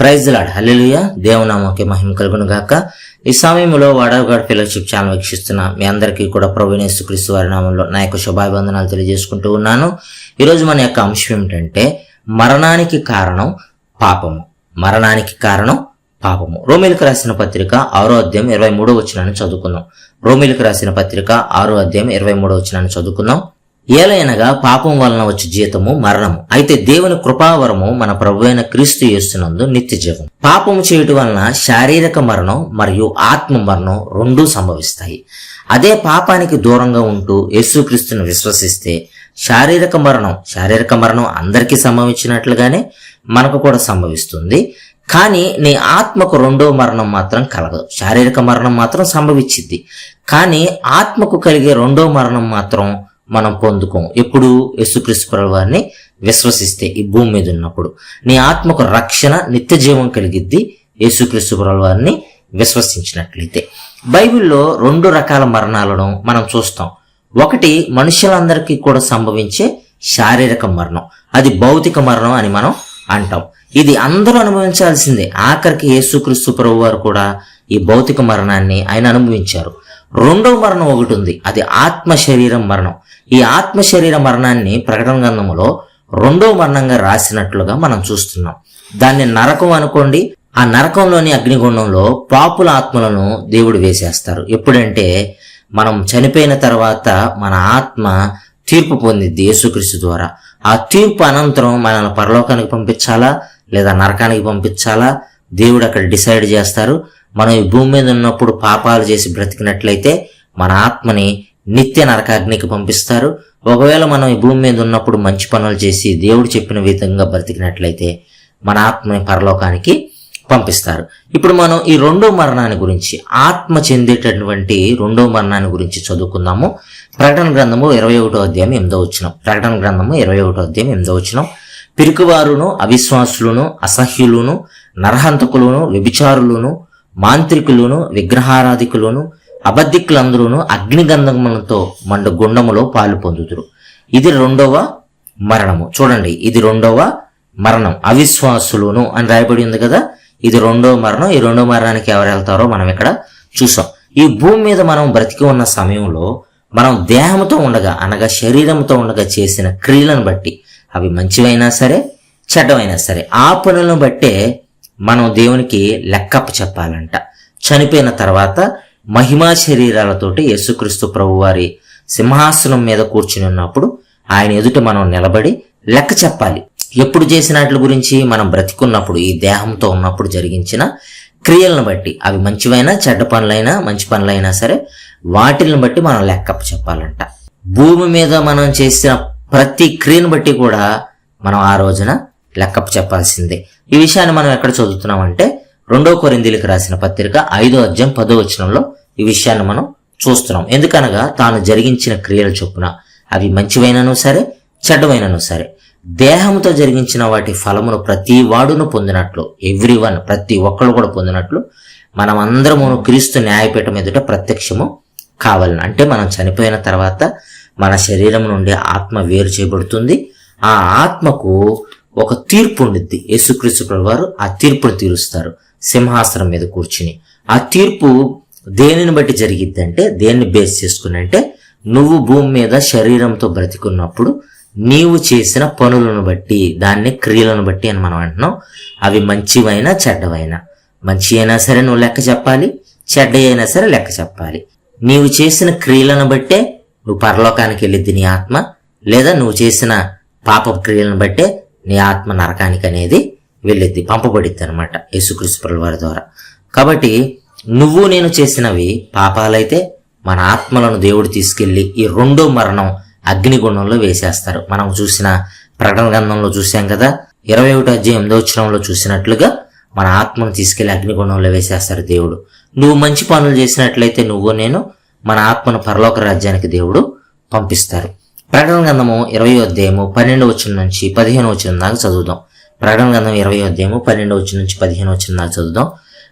Praise lord హల్లెలూయ దేవునామకి మహిమ కలుగును గాక. ఈ సమయంలో వాడవగాడ్ ఫెలోషిప్ ఛానల్ వీక్షిస్తున్న మీ అందరికీ కూడా ప్రవీణేశ్వ క్రీస్తు వారి నామంలో నా యొక్క శుభాభివందనాలు తెలియజేసుకుంటూ ఉన్నాను. ఈరోజు మన యొక్క అంశం ఏమిటంటే మరణానికి కారణం పాపము. మరణానికి కారణం పాపము. రోమిలకు రాసిన పత్రిక ఆరో అధ్యాయం ఇరవై మూడో వచ్చినాన్ని చదువుకుందాం. రోమిలకు రాసిన పత్రిక ఆరో అధ్యాయం ఇరవై మూడో వచ్చినాన్ని చదువుకుందాం. ఏలైనగా పాపం వలన వచ్చే జీతము మరణము. అయితే దేవుని కృపావరము మన ప్రభు అయిన క్రీస్తు చేస్తున్నందు నిత్య జీవం. పాపము చేయటం వలన శారీరక మరణం మరియు ఆత్మ మరణం రెండూ సంభవిస్తాయి. అదే పాపానికి దూరంగా ఉంటూ యేసుక్రీస్తును విశ్వసిస్తే శారీరక మరణం శారీరక మరణం అందరికీ సంభవించినట్లుగానే మనకు కూడా సంభవిస్తుంది. కానీ నీ ఆత్మకు రెండో మరణం మాత్రం కలగదు. శారీరక మరణం మాత్రం సంభవించింది కానీ ఆత్మకు కలిగే రెండో మరణం మాత్రం మనం పొందుకోం ఎప్పుడు యేసుక్రీస్తు ప్రభువారిని విశ్వసిస్తే ఈ భూమి మీద ఉన్నప్పుడు నీ ఆత్మకు రక్షణ నిత్య జీవం కలిగిద్ది యేసుక్రీస్తు ప్రభువారిని విశ్వసించినట్లయితే. బైబిల్లో రెండు రకాల మరణాలను మనం చూస్తాం. ఒకటి మనుషులందరికీ కూడా సంభవించే శారీరక మరణం. అది భౌతిక మరణం అని మనం అంటాం. ఇది అందరూ అనుభవించాల్సిందే. ఆఖరికి యేసుక్రీస్తు ప్రభు వారు కూడా ఈ భౌతిక మరణాన్ని ఆయన అనుభవించారు. రెండవ మరణం ఒకటి ఉంది. అది ఆత్మ శరీరం మరణం. ఈ ఆత్మ శరీర మరణాన్ని ప్రకటన గ్రంథములో రెండవ మరణంగా రాసినట్లుగా మనం చూస్తున్నాం. దాన్ని నరకం అనుకోండి ఆ నరకంలోని అగ్నిగుండంలో పాపుల ఆత్మలను దేవుడు వేసేస్తారు. ఎప్పుడంటే మనం చనిపోయిన తర్వాత మన ఆత్మ తీర్పు పొందిద్ది యేసుక్రీస్తు ద్వారా. ఆ తీర్పు అనంతరం మనల్ని పరలోకానికి పంపించాలా లేదా నరకానికి పంపించాలా? దేవుడు అక్కడ డిసైడ్ చేస్తారు. మనం ఈ భూమి మీద ఉన్నప్పుడు పాపాలు చేసి బ్రతికినట్లయితే మన ఆత్మని నిత్య నరకాగ్నికి పంపిస్తారు. ఒకవేళ మనం ఈ భూమి మీద ఉన్నప్పుడు మంచి పనులు చేసి దేవుడు చెప్పిన విధంగా బ్రతికినట్లయితే మన ఆత్మని పరలోకానికి పంపిస్తారు. ఇప్పుడు మనం ఈ రెండో మరణాన్ని గురించి ఆత్మ చెందేటటువంటి రెండో మరణాన్ని గురించి చదువుకుందాము. ప్రకటన గ్రంథము ఇరవై ఒకటో అధ్యాయం ఎనిమిదో వచ్చినాం ప్రకటన గ్రంథము ఇరవై ఒకటో అధ్యాయం ఎనిమిదో వచ్చినాం పిరికివారును అవిశ్వాసులను అసహ్యులను నరహంతకులను వ్యభిచారులను మాంత్రికులను విగ్రహారాధికులను అబద్ధికులందరూను అగ్నిగంధములతో మండ గుండములో పాలు పొందుతురు ఇది రెండవ మరణము. చూడండి ఇది రెండవ మరణం. అవిశ్వాసులను అని రాయబడి ఉంది కదా ఇది రెండవ మరణం. ఈ రెండవ మరణానికి ఎవరు వెళ్తారో మనం ఇక్కడ చూసాం. ఈ భూమి మీద మనం బ్రతికి ఉన్న సమయంలో మనం దేహంతో ఉండగా అనగా శరీరంతో ఉండగా చేసిన క్రియలను బట్టి అవి మంచివైనా సరే చెడ్డమైనా సరే ఆ పనులను బట్టే మనం దేవునికి లెక్కప్ప చెప్పాలంట. చనిపోయిన తర్వాత మహిమా శరీరాలతోటి యేసుక్రీస్తు ప్రభువారి సింహాసనం మీద కూర్చుని ఉన్నప్పుడు ఆయన ఎదుట మనం నిలబడి లెక్క చెప్పాలి. ఎప్పుడు చేసినట్ల గురించి మనం బ్రతికున్నప్పుడు ఈ దేహంతో ఉన్నప్పుడు జరిగించిన క్రియలను బట్టి అవి మంచివైనా చెడ్డ పనులైనా మంచి పనులైనా సరే వాటిని బట్టి మనం లెక్కప్ప చెప్పాలంట. భూమి మీద మనం చేసిన ప్రతి క్రియను బట్టి కూడా మనం ఆ రోజున లెక్కప్ చెప్పాల్సిందే. ఈ విషయాన్ని మనం ఎక్కడ చదువుతున్నామంటే రెండో కొరిందీలకు రాసిన పత్రిక ఐదో అధ్యాయం పదో వచనంలో ఈ విషయాన్ని మనం చూస్తున్నాం. ఎందుకనగా తాను జరిగించిన క్రియల చొప్పున అవి మంచివైనను సరే చెడ్డవైనను సరే. దేహంతో జరిగించిన వాటి ఫలమును ప్రతి వాడును పొందినట్లు ఎవ్రీ వన్ ప్రతి ఒక్కరు కూడా పొందినట్లు మనం అందరము క్రీస్తు న్యాయపీఠం ఎదుట ప్రత్యక్షము కావాలని. అంటే మనం చనిపోయిన తర్వాత మన శరీరం నుండి ఆత్మ వేరు చేయబడుతుంది. ఆ ఆత్మకు ఒక తీర్పు ఉండిద్ది. యేసుక్రీస్తు వారు ఆ తీర్పును తీరుస్తారు. సింహాసనం మీద కూర్చుని. ఆ తీర్పు దేనిని బట్టి జరిగిద్ది అంటే దేన్ని బేస్ చేసుకుని అంటే నువ్వు భూమి మీద శరీరంతో బ్రతికున్నప్పుడు నీవు చేసిన పనులను బట్టి దాన్ని క్రియలను బట్టి అని మనం అంటున్నాం. అవి మంచివైనా చెడ్డవైనా. మంచి అయినా సరే నువ్వు లెక్క చెప్పాలి చెడ్డ అయినా సరే లెక్క చెప్పాలి. నీవు చేసిన క్రియలను బట్టే నువ్వు పరలోకానికి వెళ్ళిద్ది నీ ఆత్మ లేదా నువ్వు చేసిన పాప క్రియలను బట్టే నీ ఆత్మ నరకానికి అనేది వెళ్ళిద్ది పంపబడిద్ది అనమాట యేసుక్రీస్తుల వారి ద్వారా. కాబట్టి నువ్వు నేను చేసినవి పాపాలైతే మన ఆత్మలను దేవుడు తీసుకెళ్ళి ఈ రెండో మరణం అగ్నిగుణంలో వేసేస్తారు. మనం చూసిన ప్రకటన గ్రంథంలో చూసాం కదా ఇరవై ఒకటి అధ్యాయం ఎనిమిదో వచనంలో చూసినట్లుగా మన ఆత్మను తీసుకెళ్ళి అగ్నిగుణంలో వేసేస్తారు దేవుడు. నువ్వు మంచి పనులు చేసినట్లయితే నువ్వు నేను మన ఆత్మను పరలోక రాజ్యానికి దేవుడు పంపిస్తారు. ప్రకటన గ్రంథము ఇరవై అధ్యాయము పన్నెండు వచ్చిన నుంచి పదిహేను వచ్చిన దాకా చదువుదాం. ప్రకటన గ్రంథం ఇరవై అధ్యాయము పన్నెండు వచ్చిన నుంచి పదిహేను వచ్చిన దాకా చదువుదాం.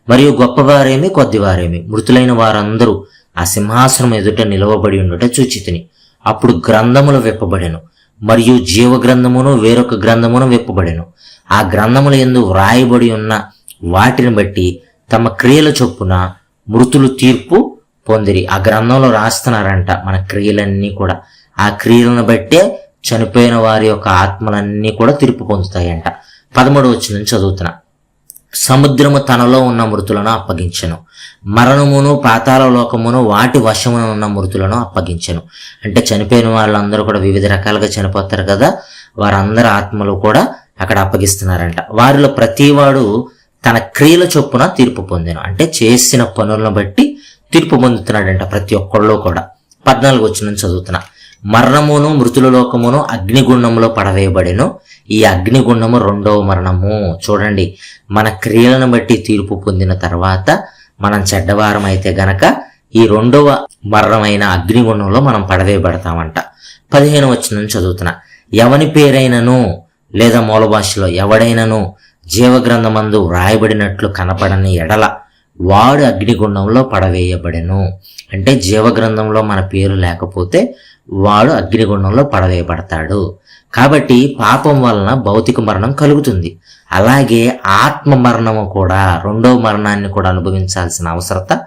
మరియు గొప్పవారేమి కొద్దివారేమి మృతులైన వారందరూ ఆ సింహాసనం ఎదుట నిలవబడి ఉండుట చూచితిని. అప్పుడు గ్రంథములు విప్పబడెను. మరియు జీవ గ్రంథమును వేరొక గ్రంథమును విప్పబడెను. ఆ గ్రంథముల ఎందు వ్రాయబడి ఉన్న వాటిని బట్టి తమ క్రియల చొప్పున మృతులు తీర్పు పొందిరి. ఆ గ్రంథంలో రాస్తున్నారంట మన క్రియలన్నీ కూడా. ఆ క్రియలను బట్టే చనిపోయిన వారి యొక్క ఆత్మలన్నీ కూడా తీర్పు పొందుతాయంట. పదమూడు వచ్చిన నుంచి చదువుతున్నా. సముద్రము తనలో ఉన్న మృతులను అప్పగించను. మరణమును పాతాల లోకమును వాటి వశమున ఉన్న మృతులను అప్పగించను. అంటే చనిపోయిన వాళ్ళందరూ కూడా వివిధ రకాలుగా చనిపోతారు కదా వారందరి ఆత్మలు కూడా అక్కడ అప్పగిస్తున్నారంట. వారిలో ప్రతివాడు తన క్రియల చొప్పున తీర్పు పొందాను. అంటే చేసిన పనులను బట్టి తీర్పు పొందుతున్నాడంట ప్రతి ఒక్కళ్ళు కూడా. పద్నాలుగు వచ్చిన చదువుతున్నా. మరణమును మృతుల లోకమును అగ్నిగుండంలో పడవేయబడెను. ఈ అగ్నిగుండము రెండవ మరణము. చూడండి మన క్రియలను బట్టి తీర్పు పొందిన తర్వాత మనం చెడ్డవారం అయితే గనక ఈ రెండవ మరణమైన అగ్నిగుండంలో మనం పడవేయబడతామంట. పదిహేను వచ్చిన నుంచి చదువుతున్నా. ఎవని పేరైనను లేదా మూల భాషలో ఎవడైనను జీవగ్రంథమందు వ్రాయబడినట్లు కనపడని ఎడల వాడు అగ్నిగుండంలో పడవేయబడెను. అంటే జీవగ్రంథంలో మన పేరు లేకపోతే వాడు అగ్నిగుండంలో పడవేయబడతాడు. కాబట్టి పాపం వలన భౌతిక మరణం కలుగుతుంది. అలాగే ఆత్మ మరణము కూడా రెండో మరణాన్ని కూడా అనుభవించాల్సిన అవసరత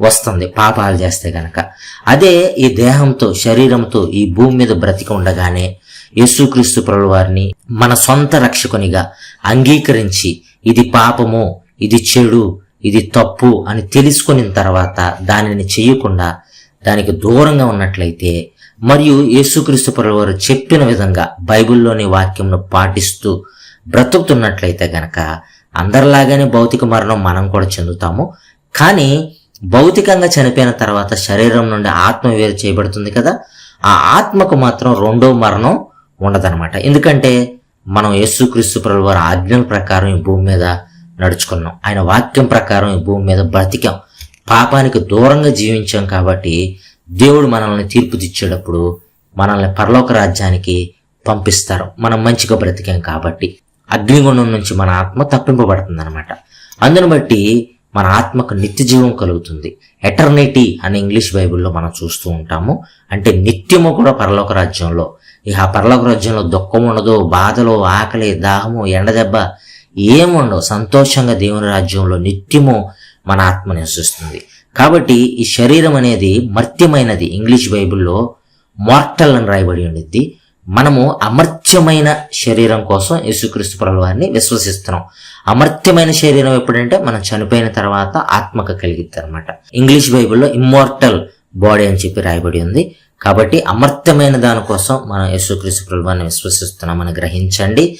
వస్తుంది పాపాలు చేస్తే గనక. అదే ఈ దేహంతో శరీరంతో ఈ భూమి మీద బ్రతికి ఉండగానే యేసుక్రీస్తు ప్రభుల వారిని మన సొంత రక్షకునిగా అంగీకరించి ఇది పాపము ఇది చెడు ఇది తప్పు అని తెలుసుకున్న తర్వాత దానిని చేయకుండా దానికి దూరంగా ఉన్నట్లయితే మరియు యేసుక్రీస్తు ప్రభుల వారు చెప్పిన విధంగా బైబిల్లోని వాక్యంను పాటిస్తూ బ్రతుకుతున్నట్లయితే గనక అందరిలాగానే భౌతిక మరణం మనం కూడా చెందుతాము. కానీ భౌతికంగా చనిపోయిన తర్వాత శరీరం నుండి ఆత్మ వేరు చేయబడుతుంది కదా ఆ ఆత్మకు మాత్రం రెండో మరణం ఉండదనమాట ఎందుకంటే మనం యేసుక్రీస్తు ప్రభు వారి ఆజ్ఞల ప్రకారం ఈ భూమి మీద నడుచుకున్నాం. ఆయన వాక్యం ప్రకారం ఈ భూమి మీద బ్రతికాం. పాపానికి దూరంగా జీవించాం కాబట్టి దేవుడు మనల్ని తీర్పు తెచ్చేటప్పుడు మనల్ని పరలోక రాజ్యానికి పంపిస్తారు. మనం మంచిగా బ్రతికాం కాబట్టి అగ్నిగుండం నుంచి మన ఆత్మ తప్పింపబడుతుంది అనమాట అందును బట్టి మన ఆత్మకు నిత్య జీవం కలుగుతుంది. ఎటర్నిటీ అని ఇంగ్లీష్ బైబిల్లో మనం చూస్తూ ఉంటాము. అంటే నిత్యము కూడా పరలోక రాజ్యంలో. ఇక ఆ పరలోక రాజ్యంలో దుఃఖం ఉండదు బాధలు ఆకలి దాహము ఎండదెబ్బ ఏముండవు. సంతోషంగా దేవుని రాజ్యంలో నిత్యము మన ఆత్మ నివసిస్తుంది. కాబట్టి ఈ శరీరం అనేది మర్త్యమైనది. ఇంగ్లీష్ బైబిల్లో మార్టల్ అని రాయబడి ఉండిద్ది. మనము అమర్త్యమైన శరీరం కోసం యేసుక్రీస్తు ప్రభుల విశ్వసిస్తున్నాం. అమర్త్యమైన శరీరం ఎప్పుడంటే మనం చనిపోయిన తర్వాత ఆత్మక కలిగిద్ది అనమాట ఇంగ్లీష్ బైబిల్లో ఇమ్మార్టల్ బాడీ అని చెప్పి రాయబడి ఉంది. కాబట్టి అమర్త్యమైన దానికోసం మనం యేసుక్రీస్తు ప్రభువాన్ని విశ్వసిస్తున్నామని గ్రహించండి.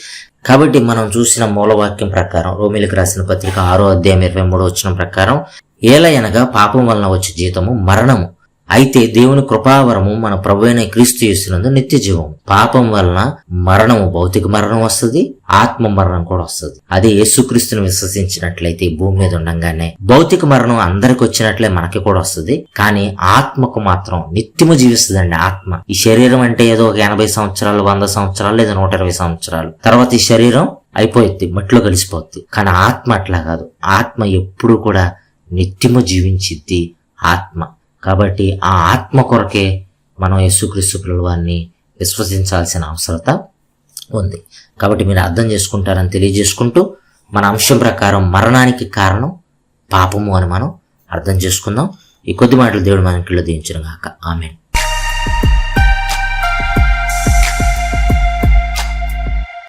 కాబట్టి మనం చూసిన మూలవాక్యం ప్రకారం రోమిలకు రాసిన పత్రిక ఆరో అధ్యాయం ఇరవై మూడో వచ్చిన ప్రకారం ఏలయనగా పాపం వలన వచ్చే జీతము మరణము. అయితే దేవుని కృపావరము మన ప్రభు అయిన క్రీస్తు చేస్తున్నందు నిత్య జీవం పాపం వలన మరణము భౌతిక మరణం వస్తుంది ఆత్మ మరణం కూడా వస్తుంది. అదే యేసుక్రీస్తుని విశ్వసించినట్లయితే భూమి మీద ఉండగానే భౌతిక మరణం అందరికి వచ్చినట్లే మనకి కూడా వస్తుంది. కానీ ఆత్మకు మాత్రం నిత్యము జీవిస్తుందండి ఆత్మ. ఈ శరీరం అంటే ఏదో ఒక ఎనభై సంవత్సరాలు వంద సంవత్సరాలు లేదా నూట ఇరవై సంవత్సరాలు. తర్వాత ఈ శరీరం అయిపోయింది మట్లో కలిసిపోద్ది. కానీ ఆత్మ అట్లా కాదు. ఆత్మ ఎప్పుడు కూడా నిత్యము జీవించిద్ది ఆత్మ. కాబట్టి ఆ ఆత్మ కొరకే మనం యేసుక్రీస్తు ప్రభువాన్ని విశ్వసించాల్సిన అవసరత ఉంది. కాబట్టి మీరు అర్థం చేసుకుంటారని తెలియజేసుకుంటూ మన అంశం ప్రకారం మరణానికి కారణం పాపము అని మనం అర్థం చేసుకుందాం. ఈ కొద్ది మాటలు దేవుడు మనకి దించిన గాక. ఆమె